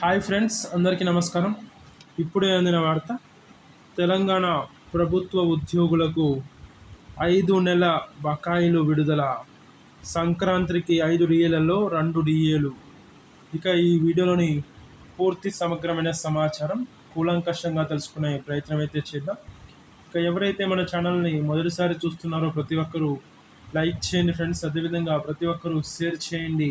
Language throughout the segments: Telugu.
హాయ్ ఫ్రెండ్స్ అందరికీ నమస్కారం. ఇప్పుడే అందిన వార్త తెలంగాణ ప్రభుత్వ ఉద్యోగులకు ఐదు నెల బకాయిలు విడుదల. సంక్రాంతికి ఐదు డిఏలలో రెండు డిఏలు. ఇక ఈ వీడియోలోని పూర్తి సమగ్రమైన సమాచారం కూలంకషంగా తెలుసుకునే ప్రయత్నం అయితే చేద్దాం. ఇక ఎవరైతే మన ఛానల్ని మొదటిసారి చూస్తున్నారో ప్రతి ఒక్కరూ లైక్ చేయండి ఫ్రెండ్స్. అదేవిధంగా ప్రతి ఒక్కరూ షేర్ చేయండి.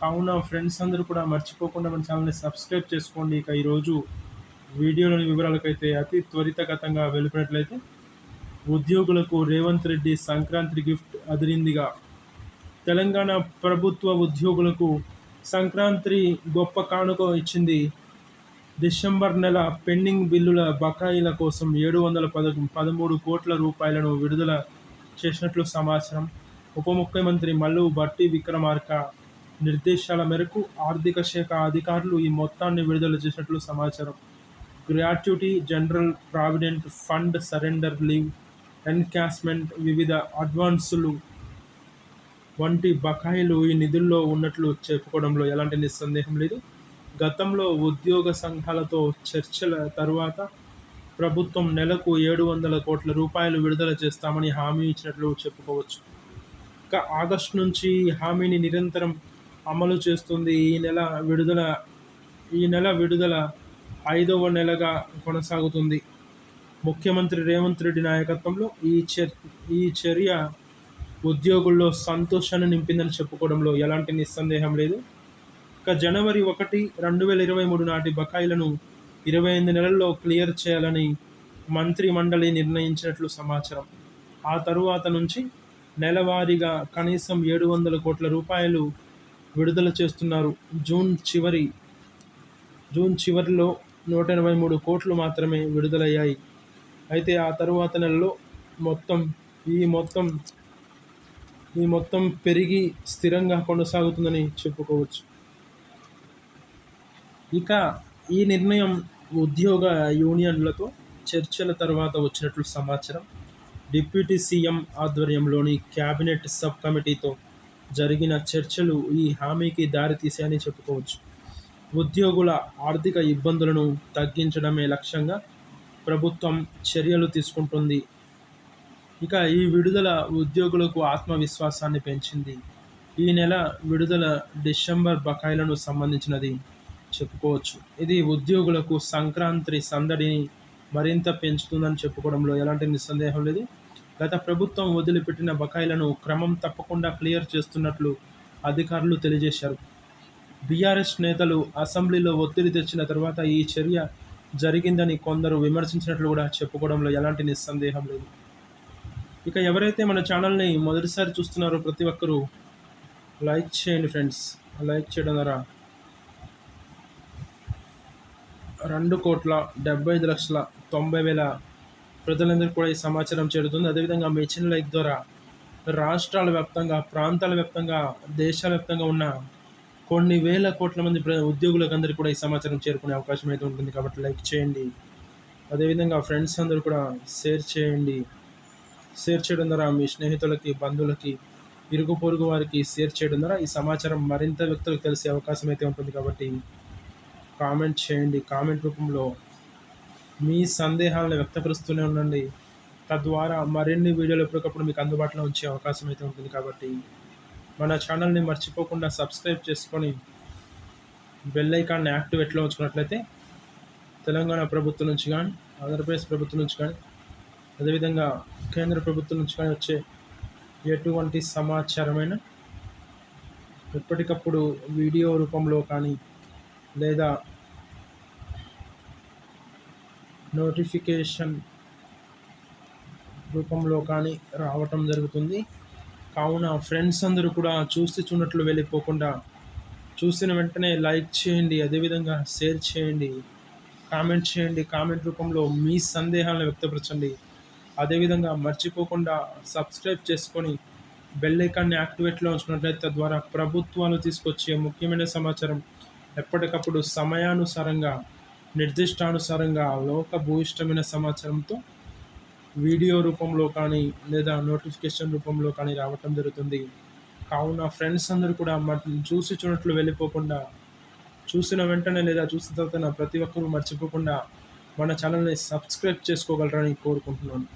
కావున ఫ్రెండ్స్ అందరూ కూడా మర్చిపోకుండా మన ఛానల్ని సబ్స్క్రైబ్ చేసుకోండి. ఇక ఈరోజు వీడియోలోని వివరాలకైతే అతి త్వరితగతంగా వెళ్ళిపోయినట్లయితే ఉద్యోగులకు రేవంత్ రెడ్డి సంక్రాంతి గిఫ్ట్ అదిరిందిగా. తెలంగాణ ప్రభుత్వ ఉద్యోగులకు సంక్రాంతి గొప్ప కానుక ఇచ్చింది డిసెంబర్ నెల పెండింగ్ బిల్లుల బకాయిల కోసం ఏడు వందల పద పదమూడు కోట్ల రూపాయలను విడుదల చేసినట్లు సమాచారం. ఉప ముఖ్యమంత్రి మల్లు భట్టి విక్రమార్క నిర్దేశాల మేరకు ఆర్థిక శాఖ అధికారులు ఈ మొత్తాన్ని విడుదల చేసినట్లు సమాచారం. Gratuity general provident fund surrender leave encashment వివిధ అడ్వాన్సులు వంటి బకాయిలు ఈ నిధుల్లో ఉన్నట్లు చెప్పుకోవడంలో ఎలాంటి నిస్సందేహం లేదు. గతంలో ఉద్యోగ సంఘాలతో చర్చల తరువాత ప్రభుత్వం నెలకు ఏడు వందల కోట్ల రూపాయలు విడుదల చేస్తామని హామీ ఇచ్చినట్లు చెప్పుకోవచ్చు. ఇక ఆగస్టు నుంచి హామీని నిరంతరం అమలు చేస్తుంది. ఈ నెల విడుదల ఈ నెల విడుదల ఐదవ నెలగా కొనసాగుతుంది. ముఖ్యమంత్రి రేవంత్ రెడ్డి నాయకత్వంలో ఈ చర్ ఈ చర్య ఉద్యోగుల్లో సంతోషాన్ని నింపిందని చెప్పుకోవడంలో ఎలాంటి నిస్సందేహం లేదు. ఇక జనవరి ఒకటి రెండు వేల ఇరవై మూడు నాటి బకాయిలను ఇరవై ఎనిమిది నెలల్లో క్లియర్ చేయాలని మంత్రి మండలి నిర్ణయించినట్లు సమాచారం. ఆ తరువాత నుంచి నెలవారీగా కనీసం ఏడు వందల కోట్ల రూపాయలు విడుదల చేస్తున్నారు. జూన్ చివరి జూన్ చివరిలో నూట ఎనభై మూడు కోట్లు మాత్రమే విడుదలయ్యాయి. అయితే ఆ తరువాత నెలలో మొత్తం ఈ మొత్తం ఈ మొత్తం పెరిగి స్థిరంగా కొనసాగుతుందని చెప్పుకోవచ్చు. ఇక ఈ నిర్ణయం ఉద్యోగ యూనియన్లతో చర్చల తర్వాత వచ్చినట్లు సమాచారం. డిప్యూటీ సీఎం ఆధ్వర్యంలోని క్యాబినెట్ సబ్ కమిటీతో జరిగిన చర్చలు ఈ హామీకి దారితీశాయని చెప్పుకోవచ్చు. ఉద్యోగుల ఆర్థిక ఇబ్బందులను తగ్గించడమే లక్ష్యంగా ప్రభుత్వం చర్యలు తీసుకుంటుంది. ఇక ఈ విడుదల ఉద్యోగులకు ఆత్మవిశ్వాసాన్ని పెంచింది. ఈ నెల విడుదల డిసెంబర్ బకాయిలను సంబంధించినది చెప్పుకోవచ్చు. ఇది ఉద్యోగులకు సంక్రాంతి సందడిని మరింత పెంచుతుందని చెప్పుకోవడంలో ఎలాంటి నిస్సందేహం లేదు. గత ప్రభుత్వం వదిలిపెట్టిన బకాయిలను క్రమం తప్పకుండా క్లియర్ చేస్తున్నట్లు అధికారులు తెలియజేశారు. బీఆర్ఎస్ నేతలు అసెంబ్లీలో ఒత్తిడి తెచ్చిన తర్వాత ఈ చర్య జరిగిందని కొందరు విమర్శించినట్లు కూడా చెప్పుకోవడంలో ఎలాంటి నిస్సందేహం లేదు. ఇక ఎవరైతే మన ఛానల్ని మొదటిసారి చూస్తున్నారో ప్రతి ఒక్కరూ లైక్ చేయండి ఫ్రెండ్స్. లైక్ చేయడం ద్వారా రెండు కోట్ల డెబ్బై ఐదు లక్షల తొంభై వేల ప్రజలందరికీ కూడా ఈ సమాచారం చేరుతుంది. అదేవిధంగా మీ లైక్ ద్వారా రాష్ట్రాల వ్యాప్తంగా ప్రాంతాల వ్యాప్తంగా దేశాల వ్యాప్తంగా ఉన్న కొన్ని వేల కోట్ల మంది ప్ర ఉద్యోగులకు అందరికీ కూడా ఈ సమాచారం చేరుకునే అవకాశం అయితే ఉంటుంది కాబట్టి లైక్ చేయండి. అదేవిధంగా ఫ్రెండ్స్ అందరూ కూడా షేర్ చేయండి. షేర్ చేయడం ద్వారా మీ స్నేహితులకి బంధువులకి ఇరుగు పొరుగు వారికి షేర్ చేయడం ద్వారా ఈ సమాచారం మరింత వ్యక్తులకు తెలిసే అవకాశం అయితే ఉంటుంది కాబట్టి కామెంట్ చేయండి. కామెంట్ రూపంలో మీ సందేహాలను వ్యక్తపరుస్తూనే ఉండండి. తద్వారా మరిన్ని వీడియోలు ఎప్పటికప్పుడు మీకు అందుబాటులో ఉంచే అవకాశం అయితే ఉంటుంది కాబట్టి మన ఛానల్ని మర్చిపోకుండా సబ్స్క్రైబ్ చేసుకొని బెల్ ఐకాన్ని యాక్టివేట్లో ఉంచుకున్నట్లయితే తెలంగాణ ప్రభుత్వం నుంచి కానీ ఆంధ్రప్రదేశ్ ప్రభుత్వం నుంచి కానీ అదేవిధంగా కేంద్ర ప్రభుత్వం నుంచి కానీ వచ్చే ఎటువంటి సమాచారమైన ఎప్పటికప్పుడు వీడియో రూపంలో కానీ లేదా నోటిఫికేషన్ రూపంలో కానీ రావటం జరుగుతుంది. కావున ఫ్రెండ్స్ అందరూ కూడా చూసి చూడట్లు వెళ్ళిపోకుండా చూసిన వెంటనే లైక్ చేయండి అదేవిధంగా షేర్ చేయండి కామెంట్ చేయండి కామెంట్ రూపంలో మీ సందేహాలను వ్యక్తపరచండి. అదేవిధంగా మర్చిపోకుండా సబ్స్క్రైబ్ చేసుకొని బెల్ ఐకాన్ని యాక్టివేట్లో ఉంచినట్లయితే తద్వారా ప్రభుత్వాలు తీసుకొచ్చే ముఖ్యమైన సమాచారం ఎప్పటికప్పుడు సమయానుసారంగా నిర్దిష్టానుసారంగా లోక భూయిష్టమైన సమాచారంతో వీడియో రూపంలో కానీ లేదా నోటిఫికేషన్ రూపంలో కానీ రావటం జరుగుతుంది. కావున ఫ్రెండ్స్ అందరూ కూడా వాటిని చూసి చూడట్లు వెళ్ళిపోకుండా చూసిన వెంటనే లేదా చూసిన తర్వాత ప్రతి ఒక్కరూ మర్చిపోకుండా మన ఛానల్ని సబ్స్క్రైబ్ చేసుకోగలరని కోరుకుంటున్నాను.